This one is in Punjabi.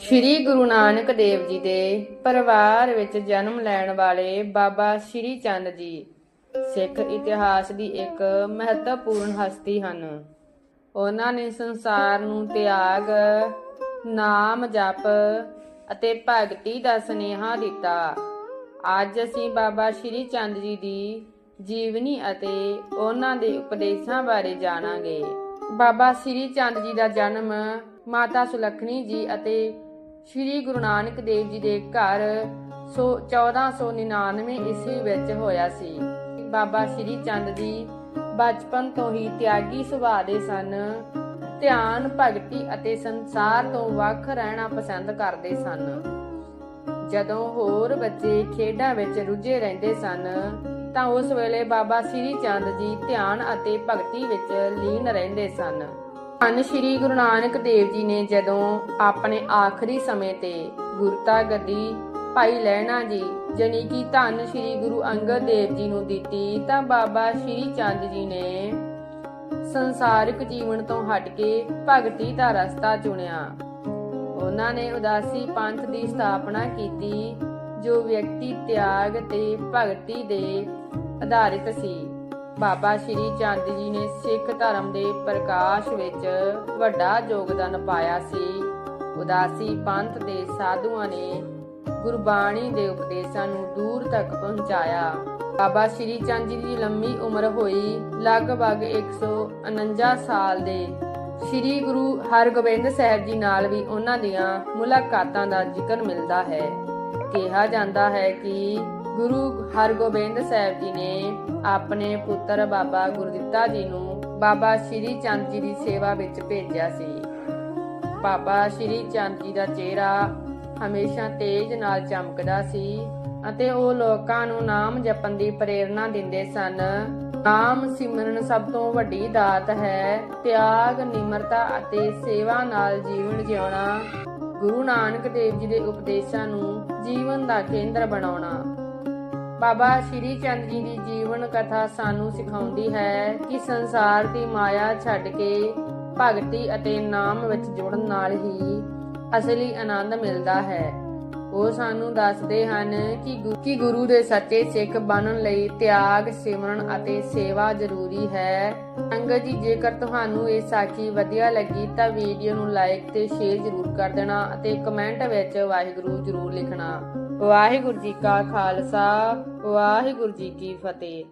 ਸ਼੍ਰੀ ਗੁਰੂ ਨਾਨਕ ਦੇਵ ਜੀ ਦੇ ਪਰਿਵਾਰ ਵਿੱਚ ਜਨਮ ਲੈਣ ਵਾਲੇ ਬਾਬਾ ਸ਼੍ਰੀ ਚੰਦ ਜੀ ਸਿੱਖ ਇਤਿਹਾਸ ਦੀ ਇੱਕ ਮਹੱਤਵਪੂਰਨ ਹਸਤੀ ਹਨ। ਉਹਨਾਂ ਨੇ ਸੰਸਾਰ ਨੂੰ ਤਿਆਗ, ਨਾਮ ਜਪ ਅਤੇ ਭਗਤੀ ਦਾ ਸੁਨੇਹਾ ਦਿੱਤਾ। ਅੱਜ ਅਸੀਂ ਬਾਬਾ ਸ਼੍ਰੀ ਚੰਦ ਜੀ ਦੀ ਜੀਵਨੀ ਅਤੇ ਉਹਨਾਂ ਦੇ ਉਪਦੇਸ਼ਾਂ ਬਾਰੇ ਜਾਣਾਂਗੇ। ਬਾਬਾ ਸ਼੍ਰੀ ਚੰਦ ਜੀ ਦਾ ਜਨਮ ਮਾਤਾ ਸੁਲੱਖਣੀ ਜੀ ਅਤੇ ਸ਼੍ਰੀ ਗੁਰੂ ਨਾਨਕ ਦੇਵ ਜੀ ਦੇ ਘਰ ਸੋ 1499 ਈਸਵੀ ਵਿੱਚ ਹੋਇਆ ਸੀ। ਬਾਬਾ ਸ਼੍ਰੀ ਚੰਦ ਜੀ ਬਚਪਨ ਤੋਂ ਹੀ ਤਿਆਗੀ ਸੁਭਾਅ ਦੇ ਸਨ। ਧਿਆਨ, ਭਗਤੀ ਅਤੇ ਸੰਸਾਰ ਤੋਂ ਵੱਖ ਰਹਿਣਾ ਪਸੰਦ ਕਰਦੇ ਸਨ। ਜਦੋਂ ਹੋਰ ਬੱਚੇ ਖੇਡਾਂ ਵਿੱਚ ਰੁੱਝੇ ਰਹਿੰਦੇ ਸਨ, ਤਾਂ ਉਸ ਵੇਲੇ ਬਾਬਾ ਸ੍ਰੀ ਚੰਦ ਜੀ ਧਿਆਨ ਅਤੇ ਭਗਤੀ ਵਿੱਚ ਲੀਨ ਰਹਿੰਦੇ ਸਨ। ਧੰਨ ਸ੍ਰੀ ਗੁਰੂ ਨਾਨਕ ਦੇਵ ਜੀ ਨੇ ਜਦੋਂ ਆਪਣੇ ਆਖਰੀ ਸਮੇਂ ਤੇ ਗੁਰਤਾ ਗੱਦੀ ਭਾਈ ਲਹਿਣਾ ਜੀ, ਜਾਣੀ ਕਿ ਧੰਨ ਸ੍ਰੀ ਗੁਰੂ ਅੰਗਦ ਦੇਵ ਜੀ ਨੂੰ ਦਿੱਤੀ, ਤਾਂ ਬਾਬਾ ਸ੍ਰੀ ਚੰਦ ਜੀ ਨੇ ਸੰਸਾਰਿਕ ਜੀਵਨ ਤੋਂ ਹਟ ਕੇ ਭਗਤੀ ਦਾ ਰਸਤਾ ਚੁਣਿਆ। ਉਹਨਾਂ ਨੇ ਉਦਾਸੀ ਪੰਥ ਦੀ ਸਥਾਪਨਾ ਕੀਤੀ, ਜੋ ਵਿਅਕਤੀ ਤਿਆਗ ਤੇ ਭਗਤੀ ਦੇ ਆਧਾਰਿਤ ਸੀ। ਬਾਬਾ ਸ਼੍ਰੀ ਚੰਦ ਜੀ ਨੇ ਸਿੱਖ ਧਰਮ ਦੇ ਪ੍ਰਕਾਸ਼ ਵਿੱਚ ਵੱਡਾ ਯੋਗਦਾਨ ਪਾਇਆ ਸੀ। ਉਦਾਸੀ ਪੰਥ ਦੇ ਸਾਧੂਆਂ ਨੇ ਗੁਰਬਾਣੀ ਦੇ ਉਪਦੇਸ਼ਾਂ ਨੂੰ ਦੂਰ ਤੱਕ ਪਹੁੰਚਾਇਆ। ਬਾਬਾ ਸ਼੍ਰੀ ਚੰਦ ਜੀ ਦੀ ਲੰਮੀ ਉਮਰ ਹੋਈ ਲਗਭਗ 149 ਸਾਲ ਦੇ। ਸ੍ਰੀ ਗੁਰੂ ਹਰਗੋਬਿੰਦ ਸਾਹਿਬ ਜੀ ਨਾਲ ਵੀ ਉਹਨਾਂ ਦੀਆਂ ਮੁਲਾਕਾਤਾਂ ਦਾ ਜ਼ਿਕਰ ਮਿਲਦਾ ਹੈ। ਕਿਹਾ ਜਾਂਦਾ ਹੈ ਕਿ ਗੁਰੂ ਹਰਗੋਬਿੰਦ ਸਾਹਿਬ ਜੀ ਨੇ ਆਪਣੇ ਪੁੱਤਰ ਬਾਬਾ ਗੁਰਦਿੱਤਾ ਜੀ ਨੂੰ ਬਾਬਾ ਸ਼੍ਰੀ ਚੰਦ ਜੀ ਦੀ ਸੇਵਾ ਵਿੱਚ ਭੇਜਿਆ ਸੀ। ਬਾਬਾ ਸ਼੍ਰੀ ਚੰਦ ਜੀ ਦਾ ਚਿਹਰਾ ਹਮੇਸ਼ਾ ਤੇਜ ਨਾਲ ਚਮਕਦਾ ਸੀ ਅਤੇ ਉਹ ਲੋਕਾਂ ਨੂੰ ਨਾਮ ਜਪਣ ਦੀ ਪ੍ਰੇਰਣਾ ਦਿੰਦੇ ਸਨ। ਨਾਮ ਸਿਮਰਨ ਸਭ ਤੋਂ ਵੱਡੀ ਦਾਤ ਹੈ। ਤਿਆਗ, ਨਿਮਰਤਾ ਅਤੇ ਸੇਵਾ ਨਾਲ ਜੀਵਨ ਜਿਉਣਾ। ਗੁਰੂ ਨਾਨਕ ਦੇਵ ਜੀ ਦੇ ਉਪਦੇਸ਼ਾਂ ਨੂੰ ਜੀਵਨ ਦਾ ਕੇਂਦਰ ਬਣਾਉਣਾ। ਬਾਬਾ ਸ਼੍ਰੀ ਚੰਦ ਜੀ ਦੀ ਜੀਵਨ ਕਥਾ ਸਾਨੂੰ ਸਿਖਾਉਂਦੀ ਹੈ ਕਿ ਸੰਸਾਰ ਦੀ ਮਾਇਆ ਛੱਡ ਕੇ ਭਗਤੀ ਅਤੇ ਨਾਮ ਵਿੱਚ ਜੁੜਨ ਨਾਲ ਹੀ ਅਸਲੀ ਆਨੰਦ ਮਿਲਦਾ ਹੈ। ਉਹ ਸਾਨੂੰ ਦੱਸਦੇ ਹਨ ਕਿ ਗੁਰੂ ਦੇ ਸੱਚੇ ਸਿੱਖ ਬਣਨ ਲਈ ਤਿਆਗ, ਸਿਮਰਨ ਅਤੇ ਸੇਵਾ ਜ਼ਰੂਰੀ ਹੈ। ਅੰਗਦ ਜੀ, ਜੇਕਰ ਤੁਹਾਨੂੰ ਇਹ ਸਾਖੀ ਵਧੀਆ ਲੱਗੀ ਤਾਂ ਵੀਡੀਓ ਨੂੰ ਲਾਈਕ ਤੇ ਸ਼ੇਅਰ ਜ਼ਰੂਰ ਕਰ ਦੇਣਾ ਅਤੇ ਕਮੈਂਟ ਵਿੱਚ ਵਾਹਿਗੁਰੂ ਜ਼ਰੂਰ ਲਿਖਣਾ। ਵਾਹਿਗੁਰੂ ਜੀ ਕਾ ਖਾਲਸਾ, ਵਾਹਿਗੁਰੂ ਜੀ ਕੀ ਫਤਿਹ।